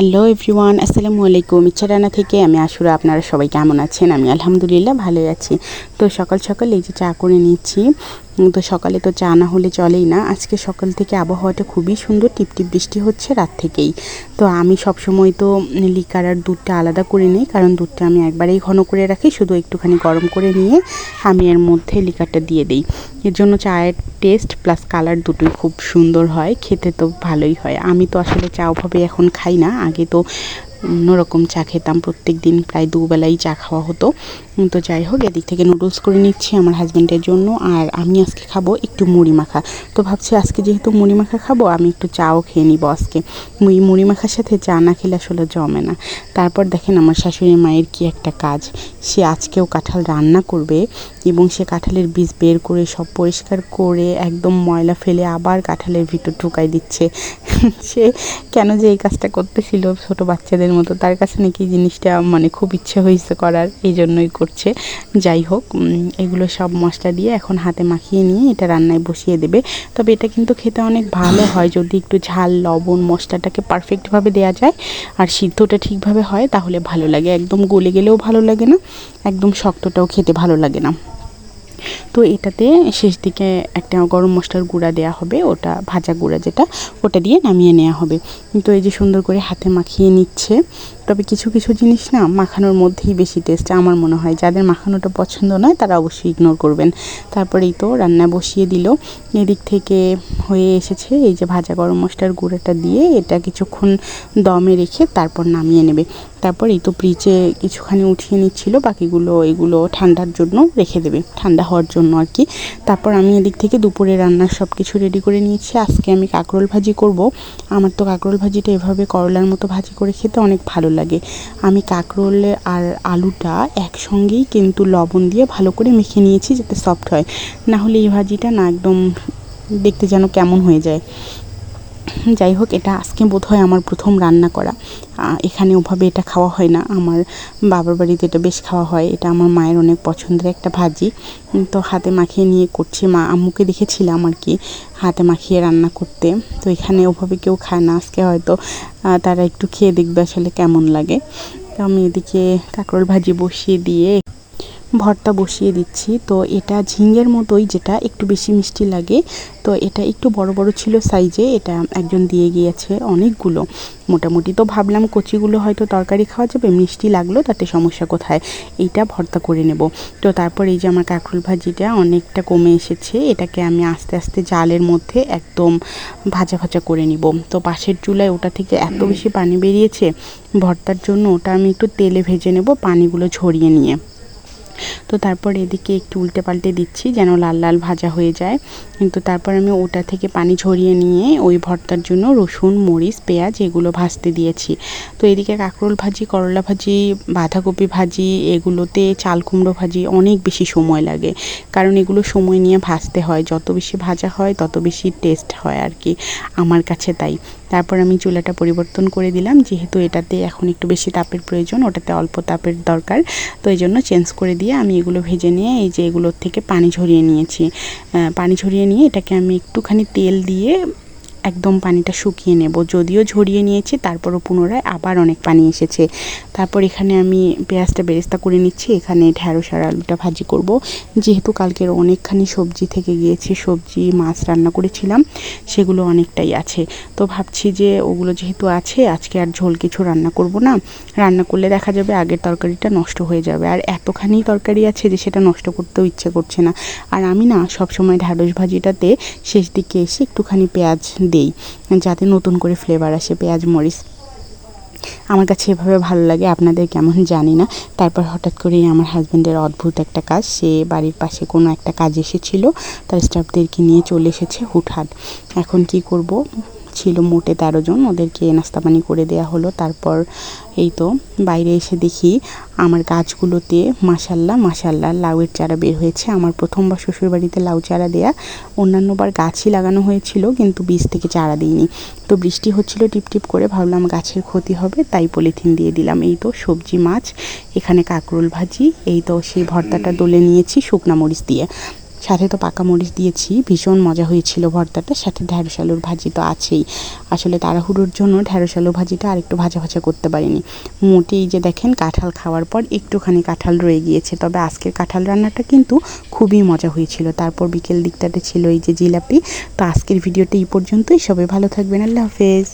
Hello everyone, আসসালামু আলাইকুম। ইচ্ছাডানা থেকে আমি আশুরা, আপনারা সবাই কেমন আছেন? আমি আলহামদুলিল্লাহ ভালোই আছি। তো সকাল সকাল এই যে চা করে নিচ্ছি। তো সকালে তো চা না হলে চলেই না। আজকে সকাল থেকে আবহাওয়াটা খুবই সুন্দর, টিপটিপ বৃষ্টি হচ্ছে রাত থেকেই। তো আমি সব সময় তো লিকার আর দুধটা আলাদা করে নিই, কারণ দুধটা আমি একবারেই ঘন করে রাখি, শুধু একটুখানি গরম করে নিয়ে আমি এর মধ্যে লিকারটা দিয়ে দিই। এর জন্য চায়ের টেস্ট প্লাস কালার দুটোই খুব সুন্দর হয়, খেতে তো ভালোই হয়। আমি তো আসলে চা ওভাবে এখন খাই না, আগে তো অন্যরকম চা খেতাম। প্রত্যেক দিন প্রায় দুবেলাই চা খাওয়া হতো। তো যাই হোক, এদিক থেকে নুডলস করে নিচ্ছি আমার হাজব্যান্ডের জন্য। আর আমি আজকে খাব একটু মুড়ি মাখা। তো ভাবছি আজকে যেহেতু মুড়ি মাখা খাব, আমি একটু চাও খেয়ে নিব আজকে। মুই মুড়ি মাখার সাথে চা না খেলে আসলে জমে না। তারপর দেখেন আমার শাশুড়ি মায়ের কি একটা কাজ। সে আজকেও কাঁঠাল রান্না করবে এবং সে কাঁঠালের বীজ বের করে সব পরিষ্কার করে একদম ময়লা ফেলে আবার কাঁঠালের ভিতর ঢুকাই দিচ্ছে। সে কেন যে এই কাজটা করতেছিল? ছোট বাচ্চাদের মতো তার কাছে নাকি জিনিসটা মানে খুব ইচ্ছে হয়েছে করার, এই জন্যই করছে। যাই হোক এগুলো সব মশলা দিয়ে এখন হাতে মাখিয়ে নিয়ে এটা রান্নায় বসিয়ে দেবে। তবে এটা কিন্তু খেতে অনেক ভালো হয়, যদি একটু ঝাল, লবণ মশলাটাকে পারফেক্টভাবে দেওয়া যায় আর সিদ্ধটা ঠিকভাবে হয়, তাহলে ভালো লাগে। একদম গলে গেলেও ভালো লাগে না, একদম শক্তটাও খেতে ভালো লাগে না। তো এটাতে শেষ দিকে একটা গরম মশলার গুঁড়া দেওয়া হবে, ওটা ভাজা গুঁড়া যেটা, ওটা দিয়ে নামিয়ে নেওয়া হবে। তো এই যে সুন্দর করে হাতে মাখিয়ে নিচ্ছে। তবে কিছু কিছু জিনিস না মাখানোর মধ্যেই বেশি টেস্ট আমার মনে হয়। যাদের মাখানোটা পছন্দ নয়, তারা অবশ্যই ইগনোর করবেন। তারপরেই তো রান্না বসিয়ে দিল। এদিক থেকে হয়ে এসেছে এই যে ভাজা গরম মশলার গুঁড়োটা দিয়ে এটা কিছুক্ষণ দমে রেখে তারপর নামিয়ে নেবে। তারপর এই তো ফ্রিজে কিছুখানি উঠিয়ে নিচ্ছিল, বাকিগুলো এগুলো ঠান্ডার জন্য রেখে দেবে। ঠান্ডা হওয়ার জন্য আর কি। তারপর আমি এদিক থেকে দুপুরে রান্নার সব কিছু রেডি করে নিয়েছি। আজকে আমি কাঁকরোল ভাজি করব। আমার তো কাঁকরোল ভাজিটা এভাবে করলার মতো ভাজি করে খেতে অনেক ভালো লাগে আমি কাঁকরোল আর আলুটা একসঙ্গেই কিন্তু লবণ দিয়ে ভালো করে মেখে নিয়েছি যাতে সফট হয়। না হলে এই ভাজিটা না একদম দেখতে যেন কেমন হয়ে যায়। যাই হোক, এটা আজকে বোধ হয় আমার প্রথম রান্না করা। এখানে ওভাবে এটা খাওয়া হয় না। আমার বাবার বাড়িতে এটা বেশ খাওয়া হয়। এটা আমার মায়ের অনেক পছন্দের একটা ভাজি। তো হাতে মাখিয়ে নিয়ে করছি। মা আম্মুকে দেখেছিলাম আর কি, হাতে মাখিয়ে রান্না করতে। তো এখানে ওভাবে কেউ খায় না। আজকে হয়তো তারা একটু খেয়ে দেখবে আসলে কেমন লাগে। তো আমি এদিকে কাঁকরোল ভাজি বসিয়ে দিয়ে ভর্তা বসিয়ে দিচ্ছি। তো এটা ঝিঙের মতোই যেটা একটু বেশি মিষ্টি লাগে। তো এটা একটু বড় বড় ছিল সাইজে, এটা একজন দিয়ে গিয়েছে অনেকগুলো। মোটামুটি তো ভাবলাম কচিগুলো হয়তো তরকারি খাওয়া যাবে, মিষ্টি লাগল, তাতে সমস্যা কোথায়? এইটা ভর্তা করে নেব। তো তারপর এই যে আমার কাঁকরোল ভাজিটা অনেকটা কমে এসেছে, এটাকে আমি আস্তে আস্তে জালের মধ্যে একদম ভাজা ভাজা করে নিব। তো পাশের চুলায় ওটা থেকে এত বেশি পানি বেরিয়েছে, ভর্তার জন্য ওটা আমি একটু তেলে ভেজে নেব পানিগুলো ঝরিয়ে নিয়ে। তো তারপর এদিকে একটু উল্টে পাল্টে দিচ্ছি যেন লাল লাল ভাজা হয়ে যায়। কিন্তু তারপর আমি ওটা থেকে পানি ঝরিয়ে নিয়ে ওই ভর্তার জন্য রসুন, মরিচ, পেঁয়াজ এগুলো ভাজতে দিয়েছি। তো এদিকে কাঁকরোল ভাজি, করলা ভাজি, বাঁধাকপি ভাজি, এগুলোতে চাল কুমড়ো ভাজি অনেক বেশি সময় লাগে। কারণ এগুলো সময় নিয়ে ভাজতে হয়। যত বেশি ভাজা হয়, তত বেশি টেস্ট হয় আর কি। আমার কাছে তাই। তারপর আমি চুলাটা পরিবর্তন করে দিলাম। যেহেতু এটাতে এখন একটু বেশি তাপের প্রয়োজন, ওটাতে অল্প তাপের দরকার। তো এই জন্য চেঞ্জ করে দিয়ে আমি এগুলো ভেজে নিয়ে এই যে এগুলোর থেকে পানি ঝরিয়ে নিয়েছি। পানি ঝরিয়ে নিয়ে এটাকে আমি একটুখানি তেল দিয়ে একদম পানিটা শুকিয়ে নেব। যদিও ঝরিয়ে নিয়েছি, তারপরও পুনরায় আবার অনেক পানি এসেছে। তারপর এখানে আমি পেঁয়াজটা বেরেস্তা করে নিচ্ছি। এখানে ঢ্যাঁড়স আর আলুটা ভাজি করব। যেহেতু কালকের অনেকখানি সবজি থেকে গিয়েছে, সবজি, মাছ রান্না করেছিলাম, সেগুলো অনেকটাই আছে। তো ভাবছি যে ওগুলো যেহেতু আছে, আজকে আর ঝোল কিছু রান্না করব না। রান্না করলে দেখা যাবে আগের তরকারিটা নষ্ট হয়ে যাবে। আর এতখানি তরকারি আছে যে সেটা নষ্ট করতেও ইচ্ছে করছে না। আর আমি না সবসময় ঢ্যাঁড়স ভাজিটাতে শেষ দিকে এসে একটুখানি পেঁয়াজ দেই যাতে নতুন করে ফ্লেভার আসে পেঁয়াজ, মরিচ। আমার কাছে এভাবে ভালো লাগে, আপনাদের কেমন জানি না। তারপর হঠাৎ করেই আমার হাজব্যান্ডের অদ্ভুত একটা কাজ, সে বাড়ির পাশে কোনো একটা কাজ এসেছিল, তার স্টাফদেরকে নিয়ে চলে এসেছে হুটহাট। এখন কি করব? ছিল মোটে তেরো জন, ওদেরকে নাস্তা পানি করে দেওয়া হলো। তারপর এই তো বাইরে এসে দেখি আমার গাছগুলোতে মাসাল্লাহ মাসাল্লাহ লাউয়ের চারা বের হয়েছে। আমার প্রথমবার শ্বশুরবাড়িতে লাউ চারা দেয়া অন্যান্যবার গাছই লাগানো হয়েছিল, কিন্তু বীজ থেকে চারা দিইনি। তো বৃষ্টি হচ্ছিল টিপটিপ করে ভাবলাম গাছের ক্ষতি হবে, তাই পলিথিন দিয়ে দিলাম। এই তো সবজি, মাছ, এখানে কাঁকরোল ভাজি, এই তো সেই ভর্তাটা দলে নিয়েছি শুকনা মরিচ দিয়ে। সাথে তো পাকা মরিচ দিয়েছি, ভীষণ মজা হয়েছিল ভর্তাটা, সাথে ঢ্যাঁড়স আলুর ভাজি তো আছেই। আসলে তাড়াহুড়োর জন্য ঢ্যাঁড়স আলু ভাজিটা আরেকটু ভাজা ভাজা করতে পারিনি। মোটেই যে দেখেন কাঁঠাল খাওয়ার পর একটুখানি কাঁঠাল রয়ে গিয়েছে, তবে আজকের কাঁঠাল রান্নাটা কিন্তু খুবই মজা হয়েছিল। তারপর বিকেল দিকটাতে ছিল এই যে জিলাপি, তো আজকের ভিডিওটা এই পর্যন্তই। সবাই ভালো থাকবেন, আল্লাহ হাফেজ।